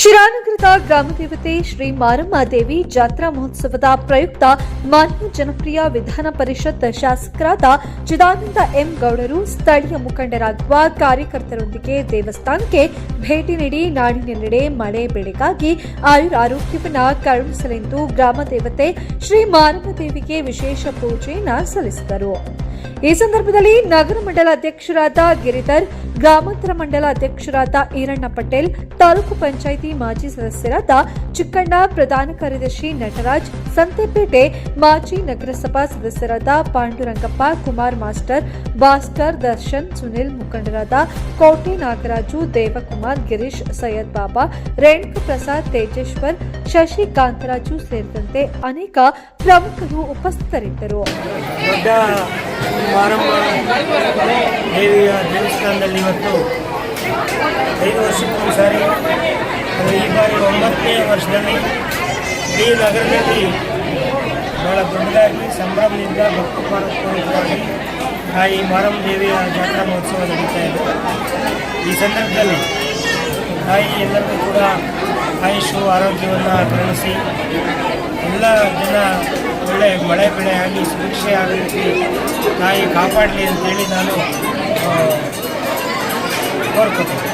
ಶಿರಾನಗರದ ಗ್ರಾಮದೇವತೆ ಶ್ರೀ ಮಾರಮ್ಮ ದೇವಿ ಜಾತ್ರಾ ಮಹೋತ್ಸವದ ಪ್ರಯುಕ್ತ ಮಾನ್ಯ ಜನಪ್ರಿಯ ವಿಧಾನ ಪರಿಷತ್ ಶಾಸಕರಾದ ಚಿದಾನಂದ ಎಂ ಗೌಡರು ಸ್ಥಳೀಯ ಮುಖಂಡರಾಗುವ ಕಾರ್ಯಕರ್ತರೊಂದಿಗೆ ದೇವಸ್ಥಾನಕ್ಕೆ ಭೇಟಿ ನೀಡಿ ನಾಡಿನೆಲ್ಲೆಡೆ ಮಳೆ ಬೆಳೆಗಾಗಿ ಆಯುರ್ ಆರೋಗ್ಯವನ್ನು ಕರುಣಿಸಲೆಂದು ಗ್ರಾಮ ದೇವತೆ ಶ್ರೀ ಮಾರಮ್ಮ ದೇವಿಗೆ ವಿಶೇಷ ಪೂಜೆಯನ್ನು ಸಲ್ಲಿಸಿದರು. ಈ ಸಂದರ್ಭದಲ್ಲಿ ನಗರ ಮಂಡಲ ಅಧ್ಯಕ್ಷರಾದ ಗಿರಿಧರ್, ಗ್ರಾಮಾಂತರ ಮಂಡಲ ಅಧ್ಯಕ್ಷರಾದ ಈರಣ್ಣ ಪಟೇಲ್, ತಾಲೂಕು ಪಂಚಾಯಿತಿ ಮಾಜಿ ಸದಸ್ಯರಾದ ಚಿಕ್ಕಣ್ಣ, ಪ್ರಧಾನ ಕಾರ್ಯದರ್ಶಿ ನಟರಾಜ್, ಸಂತೆಪೇಟೆ ಮಾಜಿ ನಗರಸಭಾ ಸದಸ್ಯರಾದ ಪಾಂಡುರಂಗಪ್ಪ, ಕುಮಾರ್ ಮಾಸ್ಟರ್, ಭಾಸ್ಕರ್ ದರ್ಶನ್, ಸುನಿಲ್ ಮುಖಂಡರಾದ ಕೋಟೆ ನಾಗರಾಜು, ದೇವಕುಮಾರ್, ಗಿರೀಶ್, ಸೈಯದ್ ಬಾಬಾ, ರೇಣುಕ ಪ್ರಸಾದ್, ತೇಜೇಶ್ವರ್ ಶಶಿ ಕಾಂತರಾಜು ಸೇರಿದಂತೆ ಅನೇಕ ಪ್ರಮುಖರು ಉಪಸ್ಥಿತರಿದ್ದರು. ಮಾರಮ್ಮ ದೇವಿಯ ದೇವಸ್ಥಾನದಲ್ಲಿ ಇವತ್ತು ಐದು ವರ್ಷಕ್ಕೊಂದು ಸಾರಿ ಈ ಬಾರಿ ಒಂಬತ್ತನೇ ವರ್ಷದಲ್ಲಿ ಇಡೀ ನಗರದಲ್ಲಿ ಬಹಳ ದೊಡ್ಡದಾಗಿ ಸಂಭ್ರಮದಿಂದ ಭಕ್ತಿ ಪಾರತ್ವವಾಗಿ ತಾಯಿ ಮಾರಮ್ಮ ದೇವಿಯ ಜಾತ್ರಾ ಮಹೋತ್ಸವ ನಡೀತಾ ಇದೆ. ಈ ಸಂದರ್ಭದಲ್ಲಿ ತಾಯಿ ಎಲ್ಲರಿಗೂ ಕೂಡ ಆಯುಷು, ಆರೋಗ್ಯವನ್ನು ಕರುಣಿಸಿ ಎಲ್ಲ ಜನ ಒಳ್ಳೆ ಮಳೆ ಬೆಳೆ ಆಗಿ ಸುರಕ್ಷೆ ಆಗೋ ರೀತಿ ತಾಯಿ ಕಾಪಾಡಲಿ ಅಂತೇಳಿ ನಾನು ಕೋರ್ಕೊತೀನಿ